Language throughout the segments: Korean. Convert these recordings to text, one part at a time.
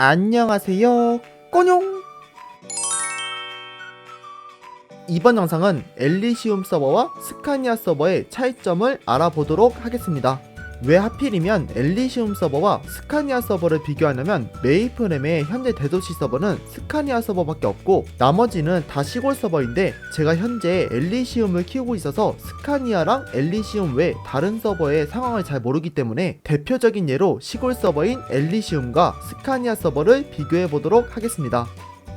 안녕하세요. 꼬뇽! 이번 영상은 엘리시움 서버와 스카니아 서버의 차이점을 알아보도록 하겠습니다. 왜 하필이면 엘리시움 서버와 스카니아 서버를 비교하냐면 메이플엠의 현재 대도시 서버는 스카니아 서버밖에 없고 나머지는 다 시골 서버인데 제가 현재 엘리시움을 키우고 있어서 스카니아랑 엘리시움 외 다른 서버의 상황을 잘 모르기 때문에 대표적인 예로 시골 서버인 엘리시움과 스카니아 서버를 비교해 보도록 하겠습니다.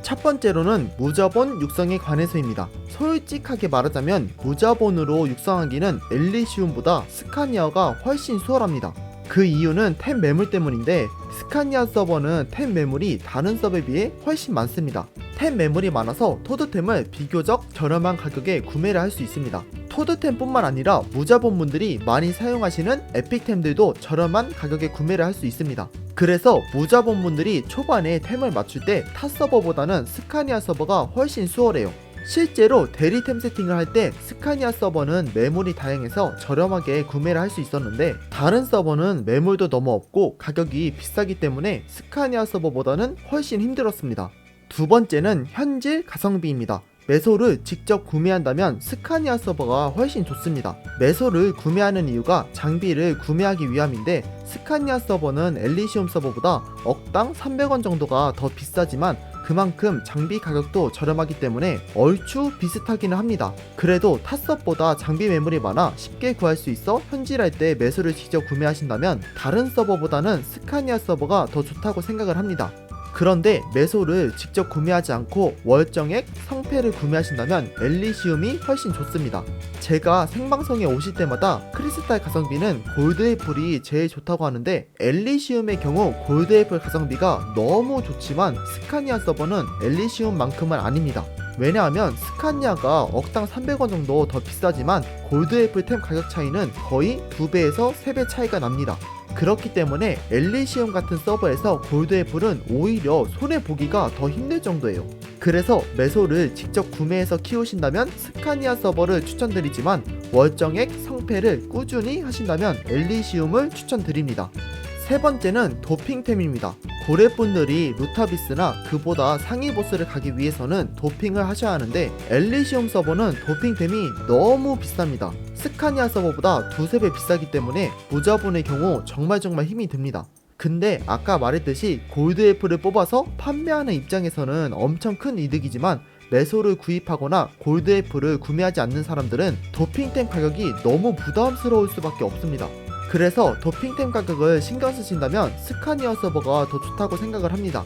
첫 번째로는 무자본 육성에 관해서입니다. 솔직하게 말하자면 무자본으로 육성하기는 엘리시움보다 스카니아가 훨씬 수월합니다. 그 이유는 템 매물 때문인데 스카니아 서버는 템 매물이 다른 서버에 비해 훨씬 많습니다. 템 매물이 많아서 토드템을 비교적 저렴한 가격에 구매를 할 수 있습니다. 토드템뿐만 아니라 무자본분들이 많이 사용하시는 에픽템들도 저렴한 가격에 구매를 할 수 있습니다. 그래서 무자본분들이 초반에 템을 맞출 때 타 서버보다는 스카니아 서버가 훨씬 수월해요. 실제로 대리템 세팅을 할 때 스카니아 서버는 매물이 다양해서 저렴하게 구매를 할 수 있었는데 다른 서버는 매물도 너무 없고 가격이 비싸기 때문에 스카니아 서버보다는 훨씬 힘들었습니다. 두 번째는 현질 가성비입니다. 매소를 직접 구매한다면 스카니아 서버가 훨씬 좋습니다. 매소를 구매하는 이유가 장비를 구매하기 위함인데 스카니아 서버는 엘리시움 서버보다 억당 300원 정도가 더 비싸지만 그만큼 장비 가격도 저렴하기 때문에 얼추 비슷하기는 합니다. 그래도 탑섭보다 장비 매물이 많아 쉽게 구할 수 있어 현질할 때 매수를 직접 구매하신다면 다른 서버보다는 스카니아 서버가 더 좋다고 생각을 합니다. 그런데 매소를 직접 구매하지 않고 월정액, 성패를 구매하신다면 엘리시움이 훨씬 좋습니다. 제가 생방송에 오실 때마다 크리스탈 가성비는 골드애플이 제일 좋다고 하는데 엘리시움의 경우 골드애플 가성비가 너무 좋지만 스카니아 서버는 엘리시움만큼은 아닙니다. 왜냐하면 스카니아가 억당 300원 정도 더 비싸지만 골드애플 템 가격 차이는 거의 2배에서 3배 차이가 납니다. 그렇기 때문에 엘리시움 같은 서버에서 골드애플은 오히려 손해보기가 더 힘들 정도예요. 그래서 매소를 직접 구매해서 키우신다면 스카니아 서버를 추천드리지만 월정액 성패를 꾸준히 하신다면 엘리시움을 추천드립니다. 세 번째는 도핑템입니다. 고래분들이 루타비스나 그보다 상위 보스를 가기 위해서는 도핑을 하셔야 하는데 엘리시움 서버는 도핑템이 너무 비쌉니다. 스카니아 서버보다 두세 배 비싸기 때문에 무자본의 경우 정말 정말 힘이 듭니다. 근데 아까 말했듯이 골드 애플을 뽑아서 판매하는 입장에서는 엄청 큰 이득이지만 매소를 구입하거나 골드 애플을 구매하지 않는 사람들은 도핑템 가격이 너무 부담스러울 수밖에 없습니다. 그래서 도핑템 가격을 신경 쓰신다면 스카니아 서버가 더 좋다고 생각을 합니다.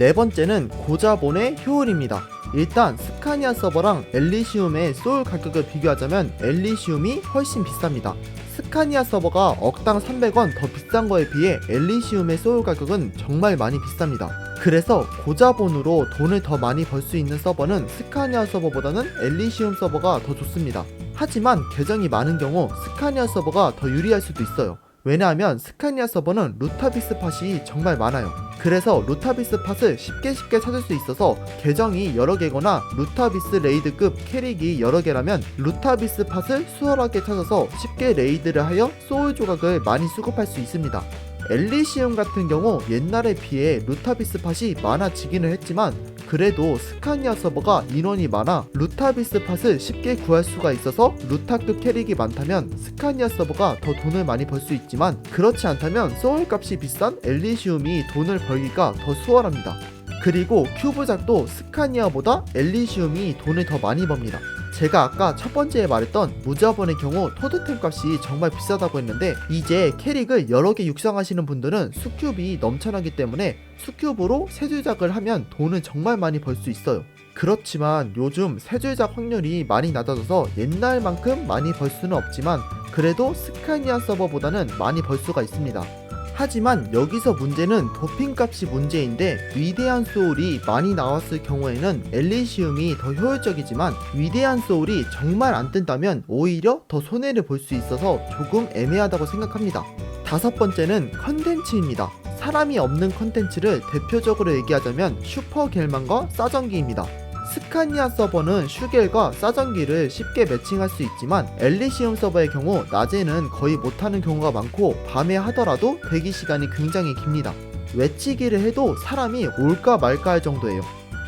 네 번째는 고자본의 효율입니다. 일단 스카니아 서버랑 엘리시움의 소울 가격을 비교하자면 엘리시움이 훨씬 비쌉니다. 스카니아 서버가 억당 300원 더 비싼 거에 비해 엘리시움의 소울 가격은 정말 많이 비쌉니다. 그래서 고자본으로 돈을 더 많이 벌 수 있는 서버는 스카니아 서버보다는 엘리시움 서버가 더 좋습니다. 하지만 계정이 많은 경우 스카니아 서버가 더 유리할 수도 있어요. 왜냐하면 스카니아 서버는 루타비스 팟이 정말 많아요. 그래서 루타비스 팟을 쉽게 쉽게 찾을 수 있어서 계정이 여러 개거나 루타비스 레이드급 캐릭이 여러 개라면 루타비스 팟을 수월하게 찾아서 쉽게 레이드를 하여 소울 조각을 많이 수급할 수 있습니다. 엘리시움 같은 경우 옛날에 비해 루타비스 팟이 많아지기는 했지만 그래도 스카니아 서버가 인원이 많아 루타비스 팟을 쉽게 구할 수가 있어서 루타급 캐릭이 많다면 스카니아 서버가 더 돈을 많이 벌 수 있지만 그렇지 않다면 소울 값이 비싼 엘리시움이 돈을 벌기가 더 수월합니다. 그리고 큐브작도 스카니아보다 엘리시움이 돈을 더 많이 법니다. 제가 아까 첫 번째에 말했던 무자본의 경우 토드템 값이 정말 비싸다고 했는데 이제 캐릭을 여러 개 육성하시는 분들은 수큐브이 넘쳐나기 때문에 수큐브로 세 줄작을 하면 돈을 정말 많이 벌 수 있어요. 그렇지만 요즘 세 줄작 확률이 많이 낮아져서 옛날만큼 많이 벌 수는 없지만 그래도 스카니아 서버보다는 많이 벌 수가 있습니다. 하지만 여기서 문제는 도핑 값이 문제인데 위대한 소울이 많이 나왔을 경우에는 엘리시움이 더 효율적이지만 위대한 소울이 정말 안 뜬다면 오히려 더 손해를 볼 수 있어서 조금 애매하다고 생각합니다. 다섯 번째는 컨텐츠입니다. 사람이 없는 컨텐츠를 대표적으로 얘기하자면 슈퍼 겔만과 싸전기입니다. 스카니아 서버는 슈겔과 싸전기를 쉽게 매칭할 수 있지만 엘리시움 서버의 경우 낮에는 거의 못하는 경우가 많고 밤에 하더라도 대기 시간이 굉장히 깁니다. 외치기를 해도 사람이 올까 말까 할 정도예요.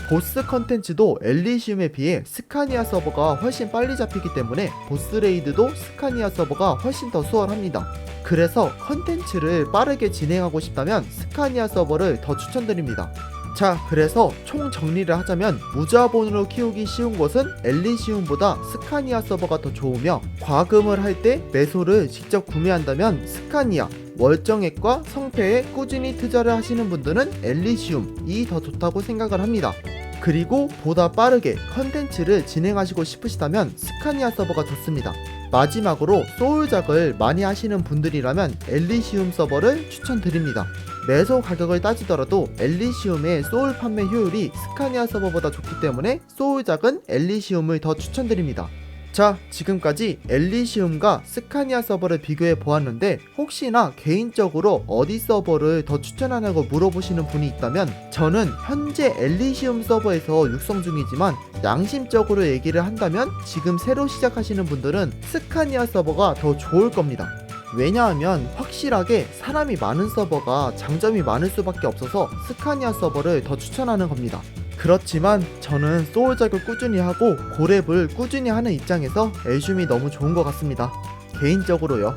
보스 컨텐츠도 엘리시움에 비해 스카니아 서버가 훨씬 빨리 잡히기 때문에 보스 레이드도 스카니아 서버가 훨씬 더 수월합니다. 그래서 컨텐츠를 빠르게 진행하고 싶다면 스카니아 서버를 더 추천드립니다. 자, 그래서 총 정리를 하자면 무자본으로 키우기 쉬운 것은 엘리시움보다 스카니아 서버가 더 좋으며 과금을 할 때 매소를 직접 구매한다면 스카니아, 월정액과 성패에 꾸준히 투자를 하시는 분들은 엘리시움이 더 좋다고 생각을 합니다. 그리고 보다 빠르게 컨텐츠를 진행하시고 싶으시다면 스카니아 서버가 좋습니다. 마지막으로 소울작을 많이 하시는 분들이라면 엘리시움 서버를 추천드립니다. 매소 가격을 따지더라도 엘리시움의 소울 판매 효율이 스카니아 서버보다 좋기 때문에 소울작은 엘리시움을 더 추천드립니다. 자, 지금까지 엘리시움과 스카니아 서버를 비교해 보았는데 혹시나 개인적으로 어디 서버를 더 추천하냐고 물어보시는 분이 있다면 저는 현재 엘리시움 서버에서 육성 중이지만 양심적으로 얘기를 한다면 지금 새로 시작하시는 분들은 스카니아 서버가 더 좋을 겁니다. 왜냐하면 확실하게 사람이 많은 서버가 장점이 많을 수밖에 없어서 스카니아 서버를 더 추천하는 겁니다. 그렇지만 저는 소울작을 꾸준히 하고 고랩을 꾸준히 하는 입장에서 엘슘이 너무 좋은 것 같습니다. 개인적으로요.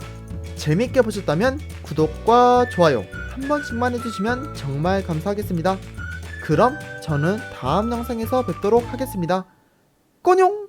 재밌게 보셨다면 구독과 좋아요 한 번씩만 해주시면 정말 감사하겠습니다. 그럼 저는 다음 영상에서 뵙도록 하겠습니다. 꼬뇽!